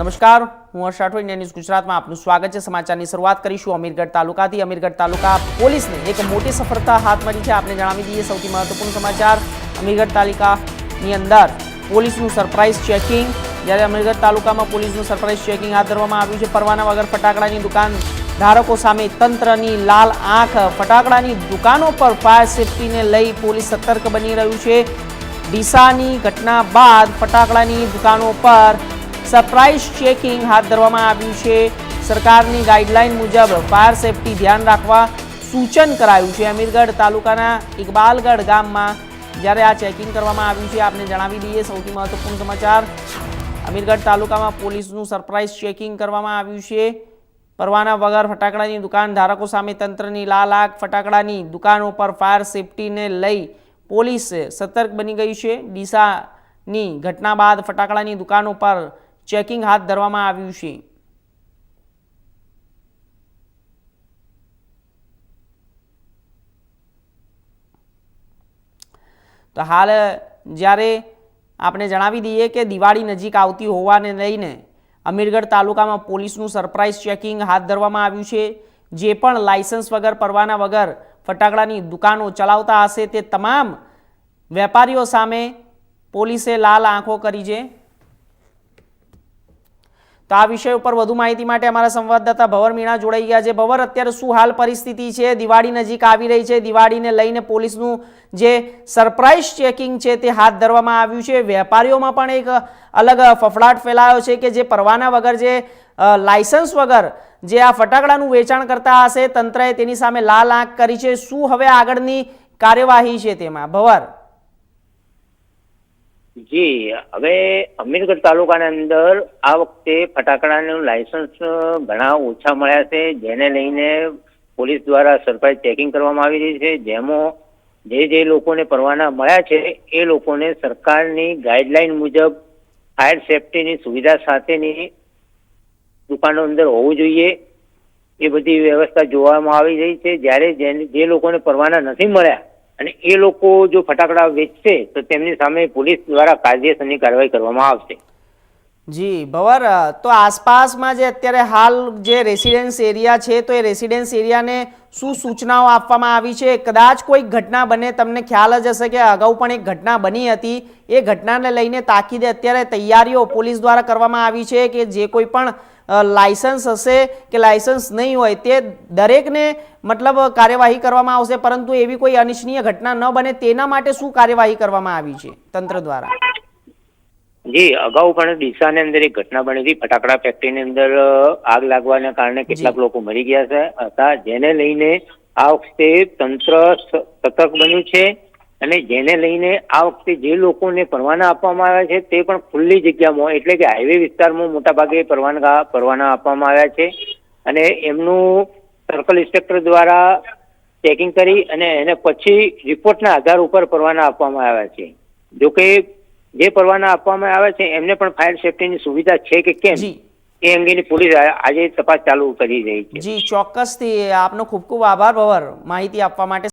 નમસ્કાર, હું હર્ષ Rathod India news ગુજરાતમાં આપનું સ્વાગત છે. સમાચારની શરૂઆત કરીશું અમીરગઢ તાલુકાથી. અમીરગઢ તાલુકા પોલીસને એક મોટી સફળતા હાથ મળી છે. આપને જણાવી દઈએ, સૌથી મહત્વપૂર્ણ સમાચાર, અમીરગઢ તાલુકાની અંદર પોલીસનું સરપ્રાઇઝ ચેકિંગ જ્યારે અમીરગઢ તાલુકામાં પોલીસનું સરપ્રાઇઝ ચેકિંગ હાથ ધરવામાં આવ્યું છે, પરવાના વગર ફટાકડાની દુકાન ધારકો સામે તંત્રની લાલ આંખ. ફટાકડાની દુકાનો પર ફાયર સેફટીને લઈ પોલીસ સતર્ક બની રહ્યું છે. ડીસાની ઘટના બાદ ફટાકડાની દુકાનો પર સરપ્રાઇઝ ચેકિંગ હાથ ધરવામાં આવ્યું છે. સરકારની ગાઈડલાઈન મુજબ ફાયર સેફટી ધ્યાન રાખવા સૂચન કરાયું છે. અમીરગઢ તાલુકાના ઇકબાલગઢ ગામમાં જ્યારે આ ચેકિંગ કરવામાં આવ્યું છે, આપને જણાવી દઈએ સૌથી મહત્વપૂર્ણ સમાચાર. અમીરગઢ તાલુકામાં પોલીસનું સરપ્રાઇઝ ચેકિંગ કરવામાં આવ્યું છે. પરવાના વગર ફટાકડાની દુકાન ધારકો સામે તંત્રની લાલ આગ ફટાકડાની દુકાનો પર ફાયર સેફટીને લઈ પોલીસ સતર્ક બની ગઈ છે. ડીસાની ઘટના બાદ ફટાકડાની દુકાનો પર ચેકિંગ હાથ ધરવામાં આવ્યું છે. તો હાલ, જ્યારે આપણે જણાવી દઈએ કે દિવાળી નજીક આવતી હોવાને લઈને અમીરગઢ તાલુકામાં પોલીસનું સરપ્રાઇઝ ચેકિંગ હાથ ધરવામાં આવ્યું છે. જે પણ લાયસન્સ વગર, પરવાના વગર ફટાકડાની દુકાનો ચલાવતા હશે તે તમામ વેપારીઓ સામે પોલીસે લાલ આંખો કરી છે. તો આ વિષય ઉપર વધુ માહિતી માટે અમારા સંવાદદાતા ભવર મીણા જોડાઈ ગયા છે. ભવર, અત્યારે શું હાલ પરિસ્થિતિ છે? દિવાળી નજીક આવી રહી છે. દિવાળીને લઈને પોલીસનું જે સરપ્રાઇઝ ચેકિંગ છે તે હાથ ધરવામાં આવ્યું છે. વેપારીઓમાં પણ એક અલગ ફફડાટ ફેલાયો છે કે જે પરવાના વગર જે લાયસન્સ વગર જે આ ફટાકડાનું વેચાણ કરતા હશે, તંત્રએ તેની સામે લાલ આંખ કરી છે. શું હવે આગળની કાર્યવાહી છે તેમાં? ભવર. જી, હવે અમીરગઢ તાલુકાના અંદર આ વખતે ફટાકડાનું લાયસન્સ ઘણા ઓછા મળ્યા છે, જેને લઈને પોલીસ દ્વારા સરપ્રાઇઝ ચેકિંગ કરવામાં આવી રહી છે. જેમાં જે જે લોકોને પરવાના મળ્યા છે, એ લોકોને સરકારની ગાઈડલાઈન મુજબ ફાયર સેફટીની સુવિધા સાથેની દુકાનો અંદર હોવું જોઈએ. એ બધી વ્યવસ્થા જોવામાં આવી રહી છે. જ્યારે જે લોકોને પરવાના નથી મળ્યા અને એ લોકો જો ફટાકડા વેચશે, તો તેમની સામે પોલીસ દ્વારા કાયદેસરની કાર્યવાહી કરવામાં આવશે. જી, ભવર તો આસપાસમાં જે અત્યારે હાલ જે રેસિડેન્સ એરિયા છે, તો એ રેસિડેન્સ એરિયાને શું સૂચનાઓ આપવામાં આવી છે? કદાચ કોઈ ઘટના બને, તમને ખ્યાલ જ હશે કે અગાઉ પણ એક ઘટના બની હતી. એ ઘટનાને લઈને તાકીદે અત્યારે તૈયારીઓ પોલીસ દ્વારા કરવામાં આવી છે કે જે કોઈ પણ લાયસન્સ હશે કે લાયસન્સ નહીં હોય, તે દરેકને મતલબ કાર્યવાહી કરવામાં આવશે. પરંતુ એવી કોઈ અનિચ્છનીય ઘટના ન બને, તેના માટે શું કાર્યવાહી કરવામાં આવી છે તંત્ર દ્વારા? જી અગાઉ પણ ડીસાની અંદર એક ઘટના બની હતી. ફટાકડા ફેક્ટરીની અંદર આગ લાગવાના કારણે કેટલાક લોકો મરી ગયા છે હતા. જેને લઈને આ વખતે તંત્ર સતર્ક બન્યું છે અને જેને લઈને આ વખતે જે લોકોને પરવાના આપવામાં આવ્યા છે તે પણ ખુલ્લી જગ્યામાં એટલે કે હાઈવે વિસ્તારમાં મોટાભાગે પરવાના પરવાના આપવામાં આવ્યા છે. અને એમનું સર્કલ ઇન્સ્પેક્ટર દ્વારા ચેકિંગ કરી અને એને પછી રિપોર્ટના આધાર ઉપર પરવાના આપવામાં આવ્યા છે. જોકે જે પરવાના આપવામાં આવે છે એમને પણ ફાયર સેફટીની સુવિધા છે કે કેમ? એ અંગેની પોલીસ આજે તપાસ ચાલુ કરી રહી છે. જી ચોક્કસથી આપનો ખૂબ ખૂબ આભાર ભવર. માહિતી આપવા માટે